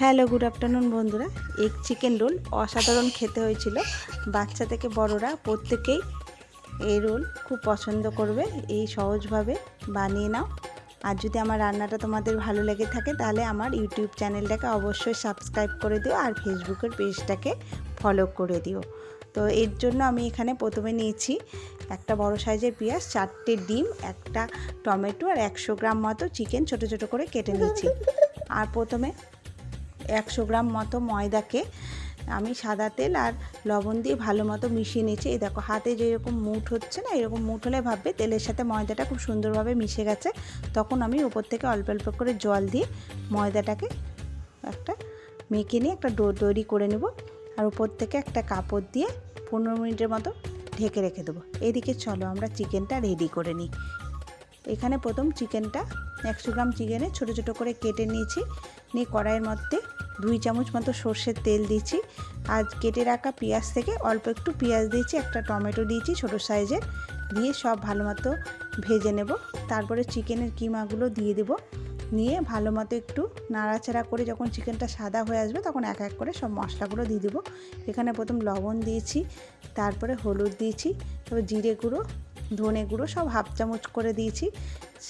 Hello, good afternoon বন্ধুরা। Egg chicken roll অসাধারণ খেতে হয়েছিল। বাচ্চা থেকে বড়রা প্রত্যেকেই এই রোল খুব পছন্দ করবে। এই সহজভাবে বানিয়ে নাও। আর যদি আমার রান্নাটা তোমাদের ভালো লেগে থাকে, তাহলে আমার ইউটিউব চ্যানেলটাকে অবশ্যই সাবস্ক্রাইব করে দিও আর ফেসবুকের পেজটাকে ফলো করে দিও। তো এর জন্য আমি এখানে প্রথমে নিয়েছি একটা বড় সাইজের পেঁয়াজ, চারটে ডিম, একটা টমেটো আর একশো গ্রাম মতো চিকেন ছোট ছোট করে কেটে নিয়েছি। আর প্রথমে একশো গ্রাম মতো ময়দাকে আমি সাদা তেল আর লবণ দিয়ে ভালো মতো মিশিয়ে নিয়েছি। এই দেখো, হাতে যেরকম মুঠ হচ্ছে না, এরকম মুঠ হলে ভাববে তেলের সাথে ময়দাটা খুব সুন্দরভাবে মিশে গেছে। তখন আমি উপর থেকে অল্প অল্প করে জল দিয়ে ময়দাটাকে একটা মেখে নিয়ে একটা ডো তৈরি করে নেব আর উপর থেকে একটা কাপড় দিয়ে পনেরো মিনিটের মতো ঢেকে রেখে দেবো। এদিকে চলো, আমরা চিকেনটা রেডি করে নিই। এখানে প্রথম চিকেনটা একশো গ্রাম চিকেনে ছোটো ছোটো করে কেটে নিয়েছি। নিয়ে কড়াইয়ের মধ্যে দুই চামচ মতো সর্ষের তেল দিয়েছি আর কেটে রাখা পেঁয়াজ থেকে অল্প একটু পেঁয়াজ দিয়েছি, একটা টমেটো দিয়েছি ছোটো সাইজের, দিয়ে সব ভালো মতো ভেজে নেব। তারপরে চিকেনের কিমাগুলো দিয়ে দেব। নিয়ে ভালো মতো একটু নাড়াচাড়া করে যখন চিকেনটা সাদা হয়ে আসবে তখন এক এক করে সব মশলাগুলো দিয়ে দেবো। এখানে প্রথম লবণ দিয়েছি, তারপরে হলুদ দিয়েছি, তারপর জিরে গুঁড়ো, ধনে গুঁড়ো সব হাফ চামচ করে দিয়েছি।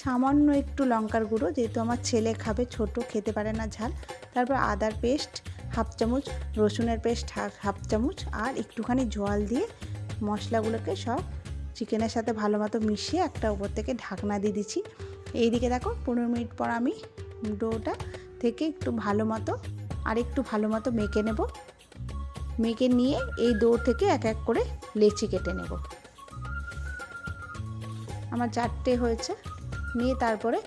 সামান্য একটু লঙ্কার গুঁড়ো, যেহেতু আমার ছেলে খাবে, ছোট খেতে পারে না ঝাল। তারপর আদার পেস্ট, হাফ চামচ, রসুনের পেস্ট, হাফ চামচ, আর একটুখানি জল দিয়ে মশলাগুলোকে সব চিকেনের সাথে ভালো মতো মিশিয়ে একটা উপর থেকে ঢাকনা দিয়ে দিচ্ছি। এইদিকে দেখো, পনেরো মিনিট পর আমি ডোটা থেকে একটু ভালো মতো, আর একটু ভালো মতো মেখে নেব। মেখে নিয়ে এই ডো থেকে এক এক করে লেচি কেটে নেব। আমার চারটে হয়েছে। নিয়ে তারপরে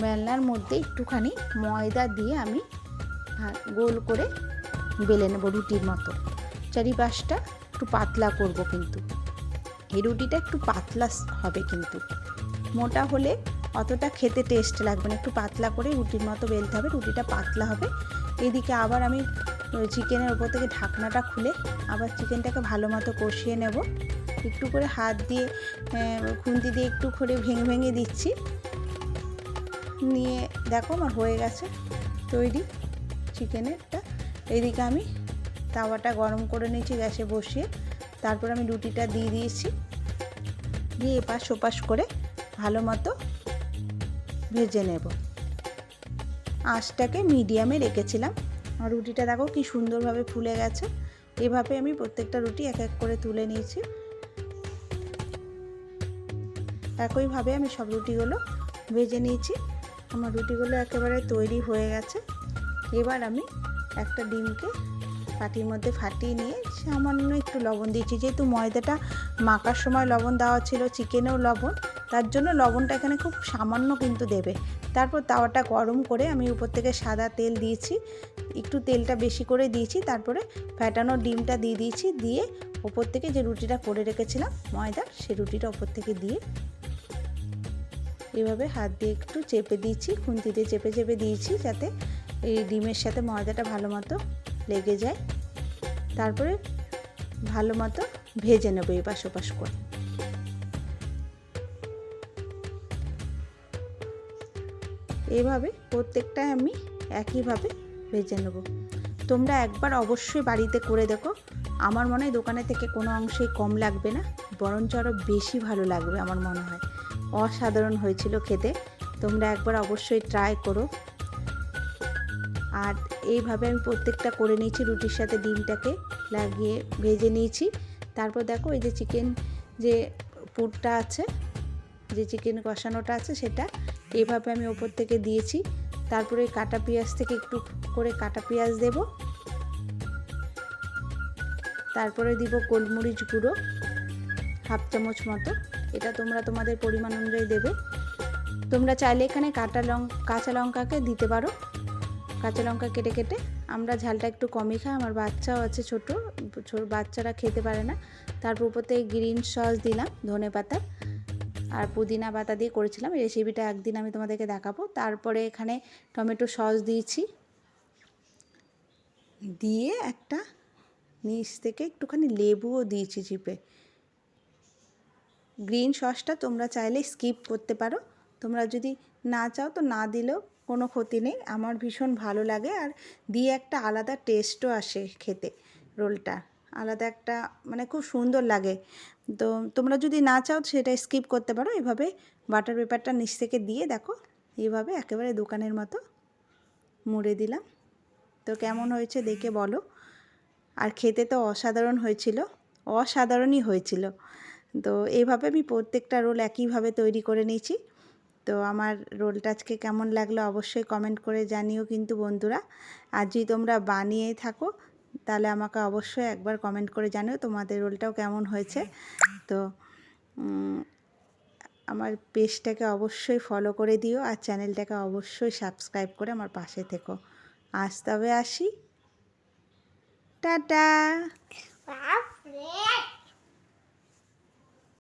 বেলনার মধ্যে একটুখানি ময়দা দিয়ে আমি গোল করে বেলে নেব রুটির মতো। চারিপাশটা একটু পাতলা করব কিন্তু। এই রুটিটা একটু পাতলা হবে কিন্তু। মোটা হলে অতটা খেতে টেস্ট লাগবে না। একটু পাতলা করে রুটির মতো বেলতে হবে, রুটিটা পাতলা হবে। এদিকে আবার আমি চিকেনের ওপর থেকে ঢাকনাটা খুলে আবার চিকেনটাকে ভালো মতো কষিয়ে নেব। একটু করে হাত দিয়ে খুন্তি দিয়ে একটু করে ভেঙে ভেঙে দিচ্ছি। নিয়ে দেখো আমার হয়ে গেছে তৈরি চিকেনেরটা। এদিকে আমি তাওয়াটা গরম করে নিয়েছি গ্যাসে বসিয়ে। তারপর আমি রুটিটা দিয়ে দিয়েছি। দিয়ে এপাশ ওপাশ করে ভালো মতো ভেজে নেব। আঁচটাকে মিডিয়ামে রেখেছিলাম। আর রুটিটা দেখো কি সুন্দরভাবে ফুলে গেছে। এভাবে আমি প্রত্যেকটা রুটি এক এক করে তুলে নিয়েছি। একইভাবে আমি সব রুটিগুলো ভেজে নিয়েছি। আমার রুটিগুলো একেবারে তৈরি হয়ে গেছে। এবার আমি একটা ডিমকে পাটির মধ্যে ফাটিয়ে নিয়ে সামান্য একটু লবণ দিয়েছি। যেহেতু ময়দাটা মাখার সময় লবণ দেওয়া ছিল, চিকেনেও লবণ, তার জন্য লবণটা এখানে খুব সামান্য কিন্তু দেবে। তারপর তাওয়াটা গরম করে আমি উপর থেকে সাদা তেল দিয়েছি। একটু তেলটা বেশি করে দিয়েছি, তারপরে ফ্যাটানো ডিমটা দিয়ে দিয়েছি। দিয়ে ওপর থেকে যে রুটিটা করে রেখেছিলাম ময়দা সে রুটিটা ওপর থেকে দিয়ে এভাবে হাত দিয়ে একটু চেপে দিয়েছি, খুন্তি দিয়ে চেপে চেপে দিয়েছি যাতে এই ডিমের সাথে ময়দাটা ভালো মতো লেগে যায়। তারপরে ভালো মতো ভেজে নেব এপাশ ওপাশ করে। এইভাবে প্রত্যেকটা আমি একইভাবে ভেজে নেব। তোমরা একবার অবশ্যই বাড়িতে করে দেখো। আমার মনে হয় দোকানে থেকে কোনো অংশেই কম লাগবে না, বরঞ্চ আরও বেশি ভালো লাগবে আমার মনে হয়। অসাধারণ হয়েছিল খেতে। তোমরা একবার অবশ্যই ট্রাই করো। আর এইভাবে আমি প্রত্যেকটা করে নিয়েছি রুটির সাথে ডিমটাকে, লাগিয়ে ভেজে নিয়েছি। তারপর দেখো এই যে চিকেন যে পুরটা আছে, যে চিকেন কষানোটা আছে সেটা এইভাবে আমি ওপর থেকে দিয়েছি। তারপরে কাটা পেঁয়াজ থেকে একটু করে কাটা পেঁয়াজ দেব। তারপরে দিব গোলমরিচ গুঁড়ো, হাফ চামচ মতো। এটা তোমরা তোমাদের পরিমাণ অনুযায়ী দেবে। তোমরা চাইলে এখানে কাটা লং, কাঁচা লঙ্কাকে দিতে পারো। কাঁচা লঙ্কা কেটে কেটে আমরা ঝালটা একটু কমই খাই। আমার বাচ্চাও আছে ছোটো বাচ্চারা খেতে পারে না। তারপর উপর থেকে গ্রিন সস দিলাম, ধনে পাতা। আর পুদিনা পাতা দিয়ে করেছিলাম। রেসিপিটা একদিন আমি তোমাদেরকে দেখাবো। তারপরে এখানে টমেটো সস দিয়েছি। দিয়ে একটা নিচ থেকে একটুখানি লেবুও দিয়েছি চিপে গ্রিন সসটা তোমরা চাইলে স্কিপ করতে পারো। তোমরা যদি না চাও তো না দিলেও কোনো ক্ষতি নেই। আমার ভীষণ ভালো লাগে আর দিয়ে একটা আলাদা টেস্টও আসে খেতে রোলটা। আলাদা একটা মানে খুব সুন্দর লাগে। তো তোমরা যদি না চাও সেটা স্কিপ করতে পারো। এভাবে বাটার পেপারটা নিচ থেকে দিয়ে দেখো, এইভাবে একেবারে দোকানের মতো মুড়ে দিলাম। তো কেমন হয়েছে দেখে বলো। আর খেতে তো অসাধারণ হয়েছিল, অসাধারণই হয়েছিল। তো এইভাবে আমি প্রত্যেকটা রোল একইভাবে তৈরি করে নিয়েছি। তো আমার রোলটা আজকে কেমন লাগল অবশ্যই কমেন্ট করে জানিও কিন্তু বন্ধুরা। আর যদি তোমরা বানিয়ে থাকো, তাহলে আমাকে অবশ্যই একবার কমেন্ট করে জানিও তোমাদের রোলটাও কেমন হয়েছে। তো আমার পেজটাকে অবশ্যই ফলো করে দিও আর চ্যানেলটাকে অবশ্যই সাবস্ক্রাইব করে আমার পাশে থেকো। আজ তবে আসি। টাটা!